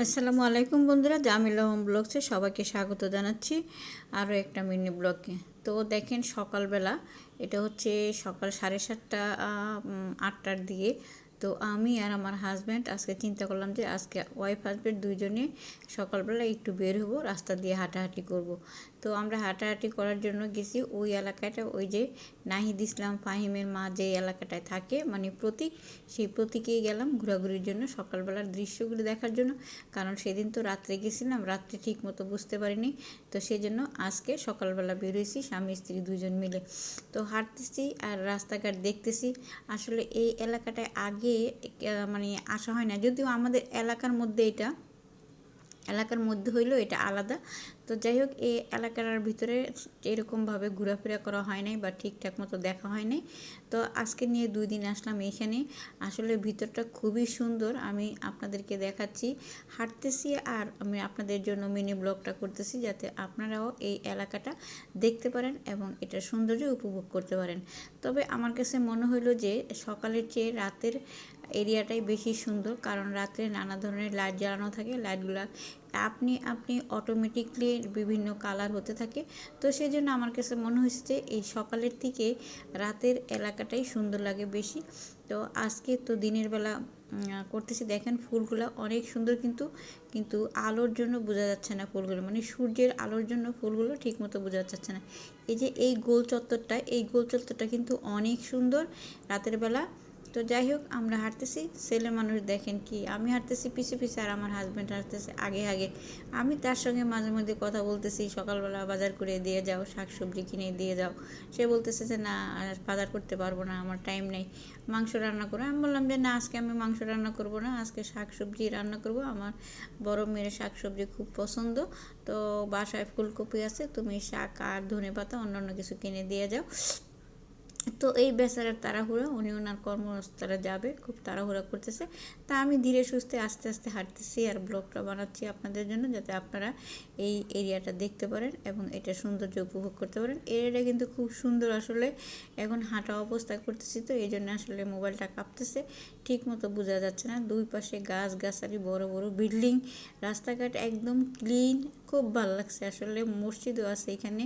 আসসালামু আলাইকুম বন্ধুরা, জামিল রহম ব্লগসে সবাইকে স্বাগত জানাচ্ছি আরও একটা মিনি ব্লগে। তো দেখেন সকালবেলা, এটা হচ্ছে সকাল সাড়ে সাতটা আটটার দিকে তো আমি আর আমার হাজব্যান্ড আজকে চিন্তা করলাম যে আজকে ওয়াইফ হাজব্যান্ড দুইজনে সকালবেলা একটু বের হব, রাস্তা দিয়ে হাঁটাহাঁটি করব। তো আমরা হাঁটাহাঁটি করার জন্য গেছি ওই এলাকাটা, ওই যে নাহিদ ইসলাম, ফাহিমের মা যে এলাকাটায় থাকে মানে প্রতীক, সেই প্রতীকেই গেলাম ঘোরাঘুরির জন্য সকালবেলার দৃশ্যগুলো দেখার জন্য। কারণ সেদিন তো রাত্রে গেছিলাম, রাত্রে ঠিক মতো বুঝতে পারিনি। তো সেই জন্য আজকে সকালবেলা বেরোইছি স্বামী, স্ত্রী দুজন মিলে। তো হাঁটতেছি আর রাস্তাঘাট দেখতেছি। আসলে এই এলাকাটায় আগে মানে আসা হয় না। যদিও আমাদের এলাকার মধ্যে এটা। এলাকার মধ্যে হইলেও এটা আলাদা। তো যাই হোক, এই এলাকার ভিতরে এরকমভাবে ঘোরাফেরা করা হয় নাই বা ঠিকঠাক মতো দেখা হয় নাই। তো আজকে নিয়ে দুই দিন আসলাম এইখানে। আসলে ভিতরটা খুবই সুন্দর। আমি আপনাদেরকে দেখাচ্ছি। হাঁটতেছি আর আমি আপনাদের জন্য মিনি ব্লগটা করতেছি যাতে আপনারাও এই এলাকাটা দেখতে পারেন এবং এটার সৌন্দর্য উপভোগ করতে পারেন। তবে আমার কাছে মনে হলো যে সকালের চেয়ে রাতের এরিয়াটাই বেশি সুন্দর, কারণ রাত্রে নানা ধরনের লাইট জ্বালানো থাকে লাইটগুলা আপনি আপনি অটোমেটিকলি বিভিন্ন কালার হতে থাকে। তো সেই জন্য আমার কাছে মনে হয়েছে যে এই সকালের থেকে রাতের এলাকাটাই সুন্দর লাগে বেশি। তো আজকে তো দিনের বেলা করতেছি, দেখেন ফুলগুলো অনেক সুন্দর কিন্তু কিন্তু আলোর জন্য বোঝা যাচ্ছে না ফুলগুলো মানে সূর্যের আলোর জন্য ফুলগুলো ঠিক মতো বোঝা যাচ্ছে না। এই যে এই গোল চত্বরটা এই গোল চত্বরটা কিন্তু অনেক সুন্দর। রাতের বেলা তো যাই হোক, আমরা হাঁটতেছি। ছেলে মানুষ দেখেন কি, আমি হাঁটতেছি, পিছে পিছে, আর আমার হাজব্যান্ড হাঁটতেছে আগে আগে। আমি তার সঙ্গে মাঝে মধ্যে কথা বলতেছি, সকালবেলা বাজার করে দিয়ে যাও শাক সবজি কিনে দিয়ে যাও। সে বলতেছে যে, না, আর বাজার করতে পারব না, আমার টাইম নেই। মাংস রান্না করো, আমি বললাম যে, না, আজকে আমি মাংস রান্না করব না, আজকে শাক সবজি রান্না করব। আমার বড় মেয়ের শাক সবজি খুব পছন্দ, তো বাসায় ফুলকপি আছে, তুমি শাক আর ধনে পাতা অন্যান্য কিছু কিনে দিয়ে যাও। তো এই বেচারার তাড়াহুড়ো, উনি ওনার কর্মস্থলে যাবে, খুব তাড়াহুড়া করতেছে। তা আমি ধীরে সুস্থে আস্তে আস্তে হাঁটতেছি আর ব্লগটা বানাচ্ছি আপনাদের জন্য, যাতে আপনারা এই এরিয়াটা দেখতে পারেন এবং এটা সৌন্দর্য উপভোগ করতে পারেন। এরিয়াটা কিন্তু খুব সুন্দর আসলে, এখন হাঁটা অবস্থা করতেছি তো, এই জন্য আসলে মোবাইলটা কাঁপতেছে। ঠিক মতো বোঝা যাচ্ছে না, দুই পাশে গাছ গাছালি বড় বড় বিল্ডিং, রাস্তাঘাট একদম ক্লিন, খুব ভালো লাগছে। আসলে মসজিদও আছে এখানে,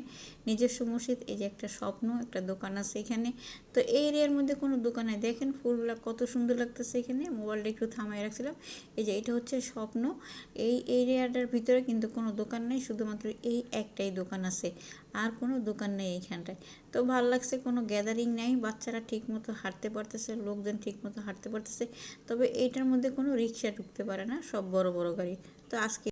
নিজস্ব মসজিদ, এই যে একটা স্বপ্ন, একটা দোকান আছে এখানে। তো এই এরিয়ার মধ্যে কোনো দোকান দেখেন ফুলগুলো কত সুন্দর লাগতেছে এখানে। মোবাইলটা একটু থামাই রাখছিলাম। এই যে, এটা হচ্ছে স্বপ্ন। এই এরিয়াটার ভিতরে কিন্তু কোনো দোকান নেই। শুধুমাত্র এই একটাই দোকান আছে। আর কোনো দোকান নেই এইখানটায়। তো ভালো লাগছে, কোনো গ্যাদারিং নেই। বাচ্চারা ঠিক মতো হাঁটতে পারতেছে, লোকজন ঠিক মতো হাঁটতে পারতেছে। তবে এইটার মধ্যে কোনো রিক্সা ঢুকতে পারে না। সব বড় বড় গাড়ি। তো আজকে